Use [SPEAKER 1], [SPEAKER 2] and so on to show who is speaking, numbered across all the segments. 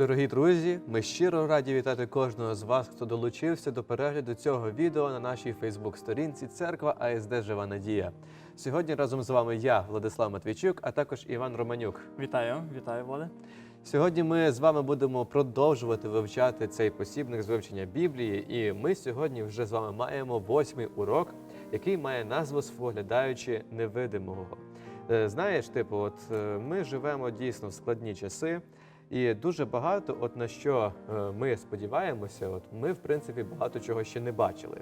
[SPEAKER 1] Дорогі друзі, ми щиро раді вітати кожного з вас, хто долучився до перегляду цього відео на нашій Фейсбук-сторінці Церква АСД Жива Надія. Сьогодні разом з вами я, Владислав Матвійчук, а також Іван Романюк.
[SPEAKER 2] Вітаю, вітаю, Влади.
[SPEAKER 1] Сьогодні ми з вами будемо продовжувати вивчати цей посібник з вивчення Біблії. І ми сьогодні вже з вами маємо восьмий урок, який має назву «Споглядаючи невидимого. Е, Знаєш, типу, от е, ми живемо дійсно в складні часи, і дуже багато, от на що е, ми сподіваємося, от ми в принципі багато чого ще не бачили.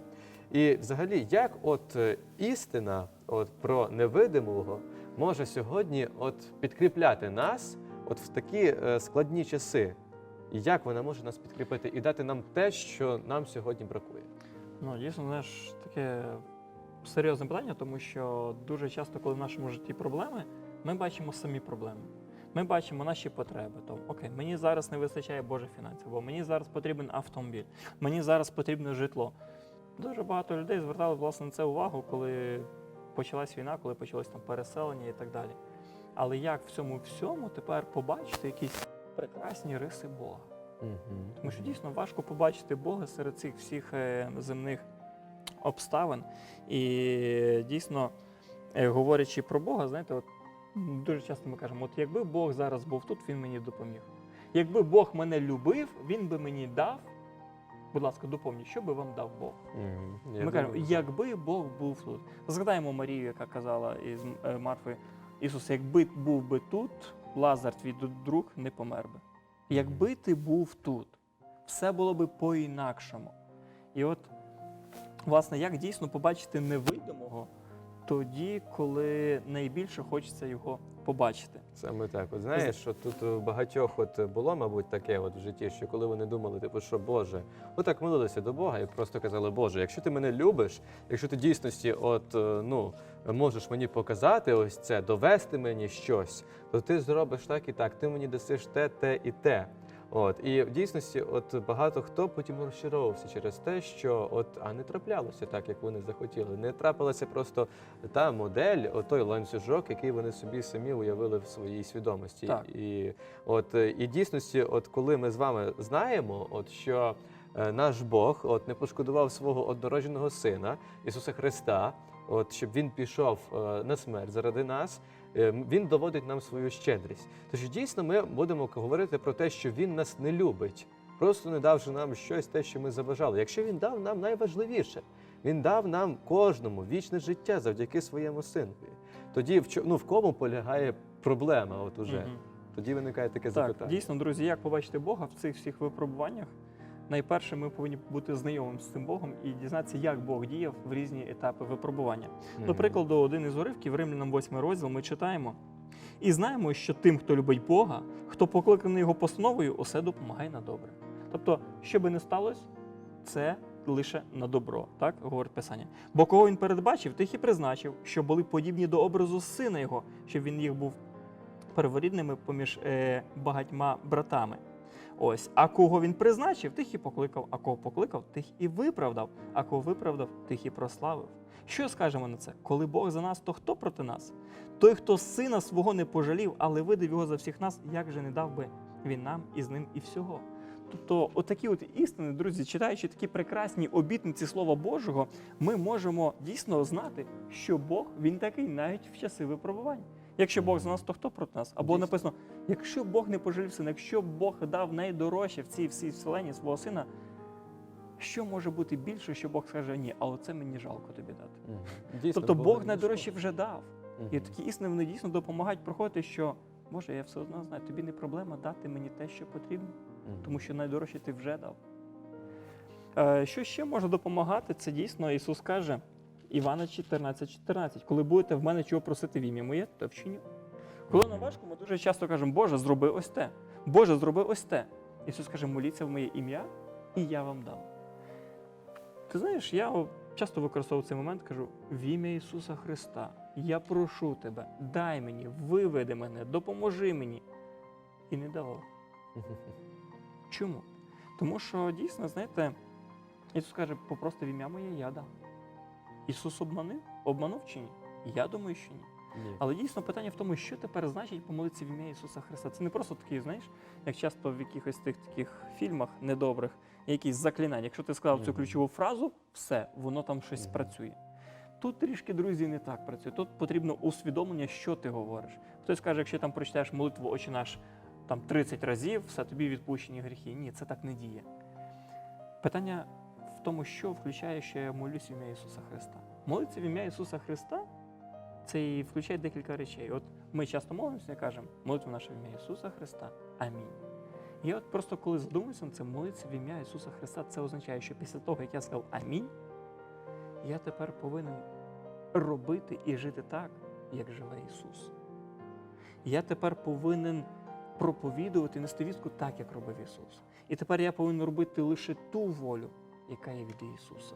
[SPEAKER 1] І взагалі, як от е, істина от про невидимого може сьогодні от підкріпляти нас от в такі е, складні часи, і як вона може нас підкріпити і дати нам те, що нам сьогодні бракує?
[SPEAKER 2] Ну, дійсно, знаєш, таке серйозне питання, тому що дуже часто, коли в нашому житті проблеми, ми бачимо самі проблеми. Ми бачимо наші потреби. Тому, окей, мені зараз не вистачає Боже фінансів, або мені зараз потрібен автомобіль, мені зараз потрібне житло. Дуже багато людей звертали власне на це увагу, коли почалась війна, коли почалось там переселення і так далі. Але як в цьому всьому тепер побачити якісь прекрасні риси Бога? Тому що дійсно важко побачити Бога серед цих всіх е, земних обставин. І дійсно, е, говорячи про Бога, знаєте, от дуже часто ми кажемо: от якби Бог зараз був тут, він мені допоміг. Якби Бог мене любив, він би мені дав. Будь ласка, допомніть, що би вам дав Бог?
[SPEAKER 1] Я
[SPEAKER 2] Ми кажемо,
[SPEAKER 1] думаю,
[SPEAKER 2] якби Бог був тут. Згадаємо Марію, яка казала із е, Марфи, Ісус, якби був би тут, Лазар, твій друг, не помер би. Якби ти був тут, все було би по-інакшому. І от, власне, як дійсно побачити невидимого тоді, коли найбільше хочеться його побачити.
[SPEAKER 1] Саме так. От знаєш, що тут у багатьох от було, мабуть, таке от в житті, що коли вони думали, типу, що Боже, отак молилися до Бога і просто казали, Боже, якщо ти мене любиш, якщо ти дійсності, от е, ну можеш мені показати ось це, довести мені щось, то ти зробиш так і так. Ти мені дасиш те, те і те. От і в дійсності, от багато хто потім розчаровувався через те, що от а не траплялося так, як вони захотіли. Не трапилася просто та модель, от той ланцюжок, який вони собі самі уявили в своїй свідомості.
[SPEAKER 2] Так.
[SPEAKER 1] І от і дійсності, от коли ми з вами знаємо, от що е, наш Бог от не пошкодував свого однородженого сина Ісуса Христа, от щоб він пішов е, на смерть заради нас. Е, Він доводить нам свою щедрість. Тож дійсно ми будемо говорити про те, що він нас не любить, просто не давши нам щось, те, що ми забажали. Якщо він дав нам найважливіше, він дав нам кожному вічне життя завдяки своєму синові. Тоді в ну, в кому полягає проблема? От уже
[SPEAKER 2] Мгм.
[SPEAKER 1] тоді виникає таке
[SPEAKER 2] Так,
[SPEAKER 1] запитання.
[SPEAKER 2] дійсно, друзі, як побачити Бога в цих всіх випробуваннях? Найперше, ми повинні бути знайомим з цим Богом і дізнатися, як Бог діяв в різні етапи випробування. До прикладу, один із уривків Римлянам 8 розділ ми читаємо. І знаємо, що тим, хто любить Бога, хто покликаний його постановою, усе допомагає на добре. Тобто, що би не сталося, це лише на добро, так говорить Писання. Бо кого він передбачив, тих і призначив, що були подібні до образу сина його, щоб він їх був перворідними поміж е, багатьма братами. Ось, а кого він призначив, тих і покликав, а кого покликав, тих і виправдав, а кого виправдав, тих і прославив. Що скажемо на це? Коли Бог за нас, то хто проти нас? Той, хто сина свого не пожалів, але видав його за всіх нас, як же не дав би він нам і з ним і всього. Тобто, отакі от істини, друзі, читаючи такі прекрасні обітниці Слова Божого, ми можемо дійсно знати, що Бог він такий навіть в часи випробувань. Якщо Бог за нас, то хто проти нас? Або написано: якщо Бог не пожалів сина, якщо Бог дав найдорожче в цій всій вселенні свого сина, що може бути більше, що Бог скаже ні, але це мені жалко тобі дати.
[SPEAKER 1] Дійсно,
[SPEAKER 2] Тобто Бог найдорожче вже дав.
[SPEAKER 1] Мгм.
[SPEAKER 2] І такі істини вони дійсно допомагають проходити, що Боже, я все одно знаю, тобі не проблема дати мені те, що потрібно,
[SPEAKER 1] Мгм.
[SPEAKER 2] тому що найдорожче ти вже дав. Е, Що ще може допомагати? Це дійсно Ісус каже, Івана 14, 14. Коли будете в мене чого просити в ім'я моє, то вчиню. Коли нам важко, ми дуже часто кажемо, Боже, зроби ось те. Боже, зроби ось те. Ісус каже, моліться в моє ім'я, і я вам дам. Ти знаєш, я часто використовую цей момент, кажу: в ім'я Ісуса Христа, я прошу тебе, дай мені, виведи мене, допоможи мені. І не давав. Чому? Тому що дійсно, знаєте, Ісус каже, попрости в ім'я моє, я дам. Ісус обманив? Обманув чи ні? Я думаю, що ні.
[SPEAKER 1] Ні.
[SPEAKER 2] Але дійсно питання в тому, що тепер значить помолитися в ім'я Ісуса Христа. Це не просто такі, знаєш, як часто в якихось тих таких фільмах недобрих, якісь заклинання. Якщо ти сказав цю ключову фразу, все, воно там щось
[SPEAKER 1] Мгм.
[SPEAKER 2] працює. Тут трішки, друзі, не так працює. Тут потрібно усвідомлення, що ти говориш. Хтось каже, якщо там прочитаєш молитву «Отче наш там 30 разів, все тобі відпущені гріхи. Ні, це так не діє. Питання в тому, що включає, я молюсь в ім'я Ісуса Христа. Молитися в ім'я Ісуса Христа це і включає декілька речей. От ми часто молимося і кажемо, молитва наша в ім'я Ісуса Христа. Амінь. І от просто коли задумуюся над цим, молитися в ім'я Ісуса Христа, це означає, що після того, як я сказав Амінь, я тепер повинен робити і жити так, як живе Ісус. Я тепер повинен проповідувати, нести вістку так, як робив Ісус. І тепер я повинен робити лише ту волю, яка є від Ісуса.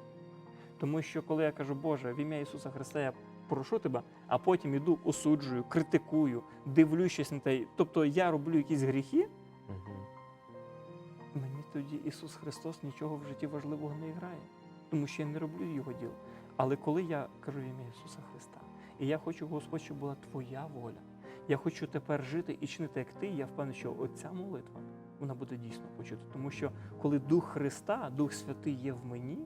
[SPEAKER 2] Тому що коли я кажу, Боже, в ім'я Ісуса Христа я прошу тебе, а потім іду, осуджую, критикую, дивлюсь на те. Тобто я роблю якісь гріхи,
[SPEAKER 1] Мгм.
[SPEAKER 2] мені тоді Ісус Христос нічого в житті важливого не грає, тому що я не роблю Його діло. Але коли я кажу в ім'я Ісуса Христа, і я хочу, Господь, щоб була Твоя воля, я хочу тепер жити і чинити як ти, я впевнений, що оця молитва вона буде дійсно почута. Тому що коли Дух Христа, Дух Святий є в мені,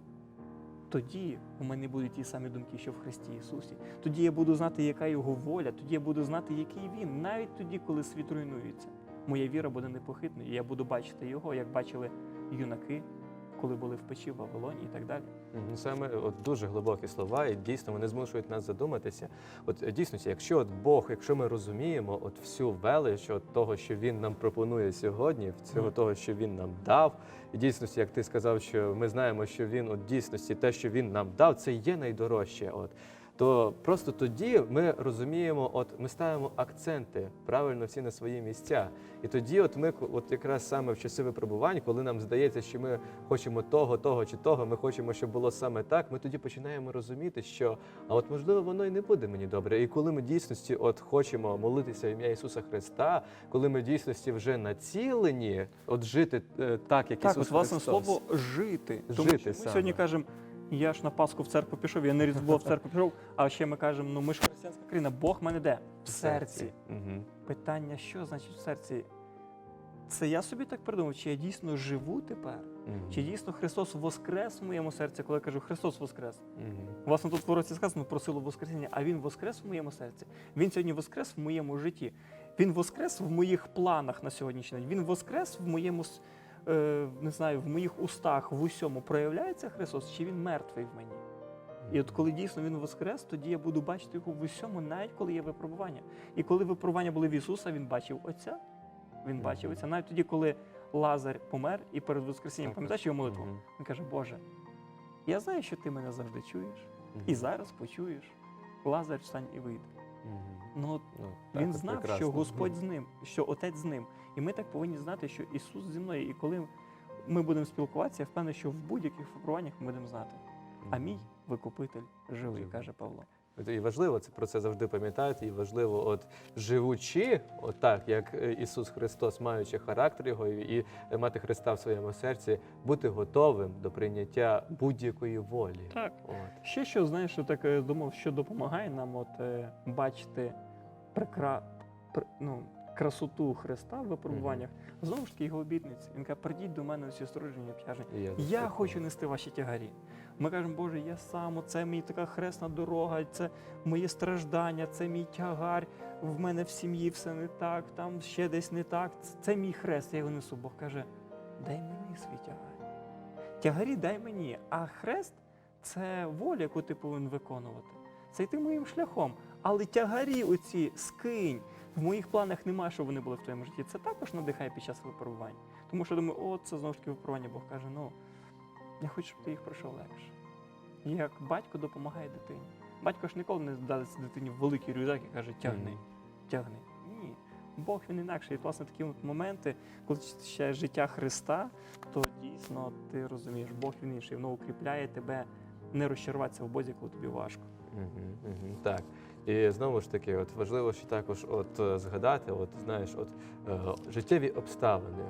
[SPEAKER 2] тоді у мене будуть ті самі думки, що в Христі Ісусі. Тоді я буду знати, яка його воля, тоді я буду знати, який він, навіть тоді, коли світ руйнується. Моя віра буде непохитною, і я буду бачити його, як бачили юнаки, коли були в печі в Вавилоні і так далі.
[SPEAKER 1] Саме от дуже глибокі слова, і дійсно вони змушують нас задуматися. От е, дійсно, якщо от Бог, якщо ми розуміємо от всю велич от того, що він нам пропонує сьогодні, всього того, що він нам дав, і дійсно, як ти сказав, що ми знаємо, що він от дійсності, те, що він нам дав, це є найдорожче. От то просто тоді ми розуміємо, от ми ставимо акценти правильно всі на свої місця. І тоді, от ми от якраз саме в часи випробувань, коли нам здається, що ми хочемо того, того чи того, ми хочемо, щоб було саме так. Ми тоді починаємо розуміти, що а от можливо воно і не буде мені добре. І коли ми дійсності от хочемо молитися в ім'я Ісуса Христа, коли ми дійсності вже націлені, от жити е, так, як
[SPEAKER 2] Так,
[SPEAKER 1] Ісус
[SPEAKER 2] от власне
[SPEAKER 1] Христос.
[SPEAKER 2] слово жити. Тому
[SPEAKER 1] Жити
[SPEAKER 2] що ми
[SPEAKER 1] саме.
[SPEAKER 2] сьогодні кажемо, я ж на Пасху в церкву пішов, я на Різдво в церкву пішов, а ще ми кажемо, ну ми ж християнська країна, Бог мене де? В серці.
[SPEAKER 1] Угу.
[SPEAKER 2] Питання, що значить в серці? Це я собі так придумав, чи я дійсно живу тепер? Чи дійсно Христос воскрес в моєму серці, коли я кажу Христос воскрес? Власне, тут в уроці сказано про силу Воскресіння, а Він воскрес в моєму серці. Він сьогодні воскрес в моєму житті. Він воскрес в моїх планах на сьогоднішній день. Він воскрес в моєму не знаю, в моїх устах, в усьому проявляється Христос, чи він мертвий в мені? І от коли дійсно він воскрес, тоді я буду бачити його в усьому, навіть коли є випробування. І коли випробування були в Ісуса, він бачив Отця. Він бачив Отця. Навіть тоді, коли Лазар помер і перед Воскресінням, пам'ятаєш його молитву? Він каже, Боже, я знаю, що ти мене завжди чуєш, і зараз почуєш. Лазар встань і вийде. Ну,
[SPEAKER 1] Ну, так,
[SPEAKER 2] він знав,
[SPEAKER 1] прекрасно.
[SPEAKER 2] що Господь з ним, що Отець з ним. І ми так повинні знати, що Ісус зі мною. І коли ми будемо спілкуватися, я впевнений, що в будь-яких випробуваннях ми будемо знати. А мій викупитель живий,
[SPEAKER 1] Живий.
[SPEAKER 2] каже Павло.
[SPEAKER 1] От І важливо це про це завжди пам'ятати. І важливо, от живучи, отак, як е, Ісус Христос, маючи характер його і і мати Христа в своєму серці, бути готовим до прийняття будь-якої волі.
[SPEAKER 2] Так.
[SPEAKER 1] От.
[SPEAKER 2] Ще що, знаєш, я так е, думав, що допомагає нам от, е, бачити прикра... пр... ну, красоту Христа в випробуваннях. Знову ж таки, його обітниці. Він каже, придіть до мене усі струджені обтяжені.
[SPEAKER 1] І
[SPEAKER 2] Я хочу нести ваші тягарі. Ми кажемо, Боже, я сам, це мій така хресна дорога, це моє страждання, це мій тягар. В мене в сім'ї все не так, там ще десь не так. Це- мій хрест, я його несу. Бог каже, дай мені свій тягар. Тягарі дай мені, а хрест це воля, яку ти повинен виконувати. Це йти моїм шляхом. Але тягарі оці скинь. В моїх планах немає, щоб вони були в твоєму житті. Це також надихає під час випробувань. Тому що думаю, о, це знову ж таки випробування. Бог каже, ну я хочу, щоб ти їх пройшов легше. Як батько допомагає дитині. Батько ж ніколи не дасть дитині великий рюкзак і каже, тягни,
[SPEAKER 1] Мгм.
[SPEAKER 2] тягни. Ні. Бог він інакший. І власне такі от моменти, коли ще життя Христа, то дійсно ти розумієш, Бог він інший, воно укріпляє тебе не розчаруватися в Бозі, коли тобі важко.
[SPEAKER 1] Мгм, мгм, Так. І знову ж таки, от важливо ще також от е, згадати, от знаєш, от е, життєві обставини.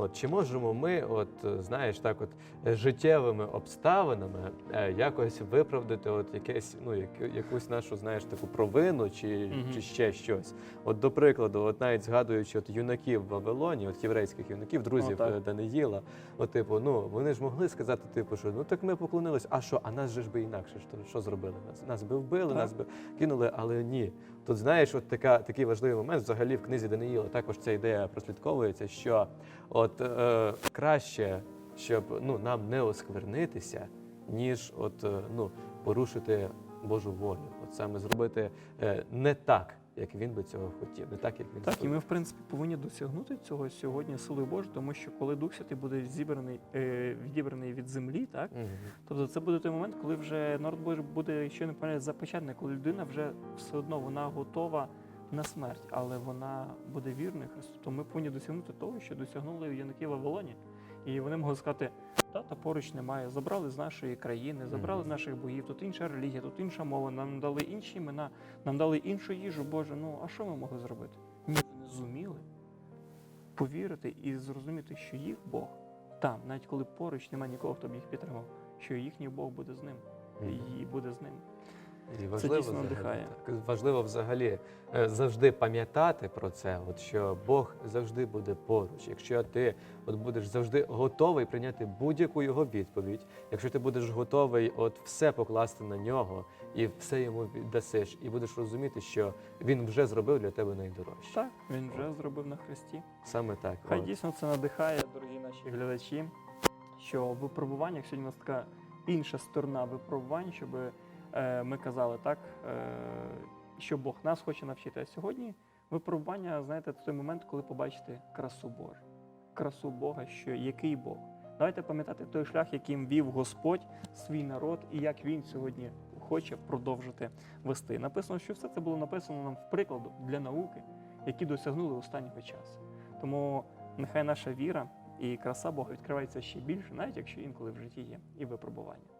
[SPEAKER 1] От чи можемо ми, от знаєш, так, от е, життєвими обставинами е, якось виправдати от якесь, ну як, якусь нашу, знаєш, таку провину чи,
[SPEAKER 2] Мгм.
[SPEAKER 1] чи ще щось? От до прикладу, от навіть згадуючи от юнаків в Вавилоні, от єврейських юнаків, друзів
[SPEAKER 2] так.
[SPEAKER 1] е, Даниїла, от типу, ну вони ж могли сказати, типу, що ну так ми поклонились, а що? А нас же ж би інакше що, що зробили? Нас нас би вбили,
[SPEAKER 2] Так.
[SPEAKER 1] нас би кинули, але ні. Тут знаєш, от така такий важливий момент. Взагалі в книзі Даниїла також ця ідея прослідковується, що от е, краще, щоб ну нам не осквернитися, ніж от е, ну порушити Божу волю. От саме зробити е, не так, як він би цього хотів, не так, як він
[SPEAKER 2] Так, і ми, в принципі, повинні досягнути цього сьогодні силою Божою, тому що коли Дух Святий буде зібраний, е, відібраний від землі, так
[SPEAKER 1] Мгм.
[SPEAKER 2] тобто це буде той момент, коли вже народ Божий буде, якщо не помиляюсь, запечатаний, коли людина вже все одно вона готова на смерть, але вона буде вірною Христу. То ми повинні досягнути того, що досягнули юнаки в Вавилоні. І вони могли сказати, тата поруч немає, забрали з нашої країни, забрали з наших богів, тут інша релігія, тут інша мова, нам дали інші імена, нам дали іншу їжу, Боже. Ну а що ми могли зробити? Ні, вони зуміли повірити і зрозуміти, що їх Бог там, навіть коли поруч немає нікого, хто б їх підтримав, що їхній Бог буде з ним і буде з ним.
[SPEAKER 1] І важливо
[SPEAKER 2] дійсно
[SPEAKER 1] взагалі, важливо взагалі е, завжди пам'ятати про це, от що Бог завжди буде поруч. Якщо ти от будеш завжди готовий прийняти будь-яку його відповідь, якщо ти будеш готовий от все покласти на нього і все йому віддасиш, і будеш розуміти, що він вже зробив для тебе найдорожче.
[SPEAKER 2] Так, він вже зробив на хресті.
[SPEAKER 1] Саме так.
[SPEAKER 2] Хай
[SPEAKER 1] от.
[SPEAKER 2] дійсно це надихає, дорогі наші глядачі, що в випробуваннях сьогодні у нас така інша сторона випробувань, щоб е, ми казали так, е, що Бог нас хоче навчити. А сьогодні випробування, знаєте, той момент, коли побачите красу Божу, красу Бога, що який Бог. Давайте пам'ятати той шлях, яким вів Господь свій народ, і як він сьогодні хоче продовжити вести. Написано, що все це було написано нам в прикладу для науки, які досягнули останнього часу. Тому нехай наша віра і краса Бога відкривається ще більше, навіть якщо інколи в житті є і випробування.